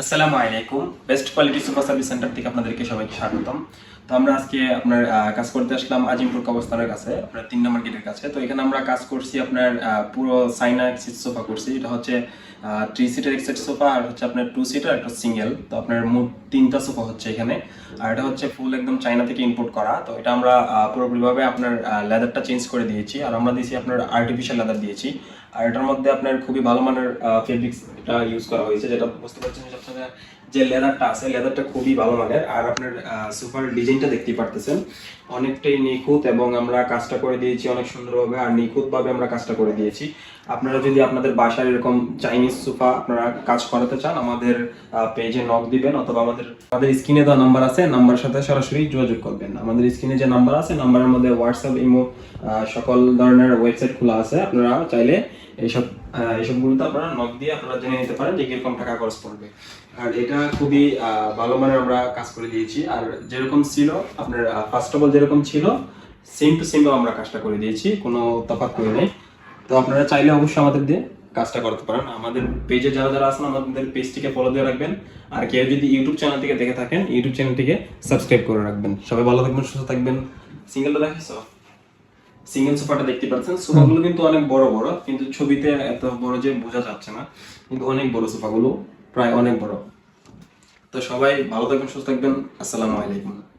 আসসালামু আলাইকুম। Best quality super service center থেকে আপনাদেরকে সবাইকে স্বাগতম। তো আমরা আজকে আপনার কাজ করতে আসলাম আজিমপুর কবস্থানের কাছে, আপনার তিন নম্বর গেটের কাছে। তো এখানে আমরা কাজ করছি আপনার পুরো সাইনা এক্সিট সোফা করছি। এটা হচ্ছে থ্রি সিটার এক্সিট সোফা আর হচ্ছে আপনার টু সিটার একটা সিঙ্গেল তো আপনার মোট তিনটা সোফা হচ্ছে এখানে। আর এটা হচ্ছে ফুল একদম চাইনা থেকে ইম্পোর্ট করা। তো এটা আমরা পুরোপুরিভাবে আপনার লেদারটা চেঞ্জ করে দিয়েছি। আর আমরা দিয়েছি আপনার আর্টিফিশিয়াল লেদার দিয়েছি। আর এটার মধ্যে আপনার খুবই ভালো মানের ফেব্রিক্সটা ইউজ করা হয়েছে, যেটা বুঝতে পারছেন যে আপনারা যে লেদারটা আছে লেদারটা খুবই ভালো মানের আর আপনার সুপার ডিজাইনটা দেখতেই পারতেছেন। অনেকটাই নিখুঁত এবং আমরা কাজটা করে দিয়েছি অনেক সুন্দরভাবে, আর নিখুঁতভাবে আমরা কাজটা করে দিয়েছি। আপনারা যদি আপনাদের বাসার এরকম চাইনিজ সোফা আপনারা কাজ করাতে চান, আমাদের পেজে নক দিবেন অথবা আমাদের আমাদের স্ক্রিনে দেওয়া নাম্বার আছে নাম্বারের সাথে সরাসরি যোগাযোগ করবেন। আমাদের স্ক্রিনে যে নাম্বার আছে নাম্বারের মধ্যে হোয়াটসঅ্যাপ ইমো সকল ধরনের ওয়েবসাইট খোলা আছে। আপনারা চাইলে এইসব আহ, এইসবগুলোতে আপনারা নক দিয়ে আপনারা জেনে নিতে পারেন যে কীরকম টাকা খরচ পড়বে। আর এটা খুবই ভালো মানের আমরা কাজ করে দিয়েছি। আর যেরকম ছিল আপনার ফার্স্ট অফ অল যেরকম ছিল সেম টু সেম আমরা কাজটা করে দিয়েছি কোনো তফাৎ করে নেই। তো আপনারা চাইলে অবশ্যই আমাদের দিয়ে কাজটা করতে পারেন। আমাদের পেজে যারা যারা আছেন আমাদের পেজটিকে ফলো দিয়ে রাখবেন। আর কেউ যদি ইউটিউব চ্যানেল থেকে দেখে থাকেন ইউটিউব চ্যানেলটিকে সাবস্ক্রাইব করে রাখবেন। সবাই ভালো থাকবেন সুস্থ থাকবেন। সিঙ্গেলটা দেখেছ? সিঙ্গেল সোফাটা দেখতে পাচ্ছেন। সোফাগুলো কিন্তু অনেক বড় বড়, কিন্তু ছবিতে এত বড় যে বোঝা যাচ্ছে না। কিন্তু অনেক বড় সোফাগুলো, প্রায় অনেক বড়। তো সবাই ভালো থাকবেন, সুস্থ থাকবেন। আসসালামু আলাইকুম।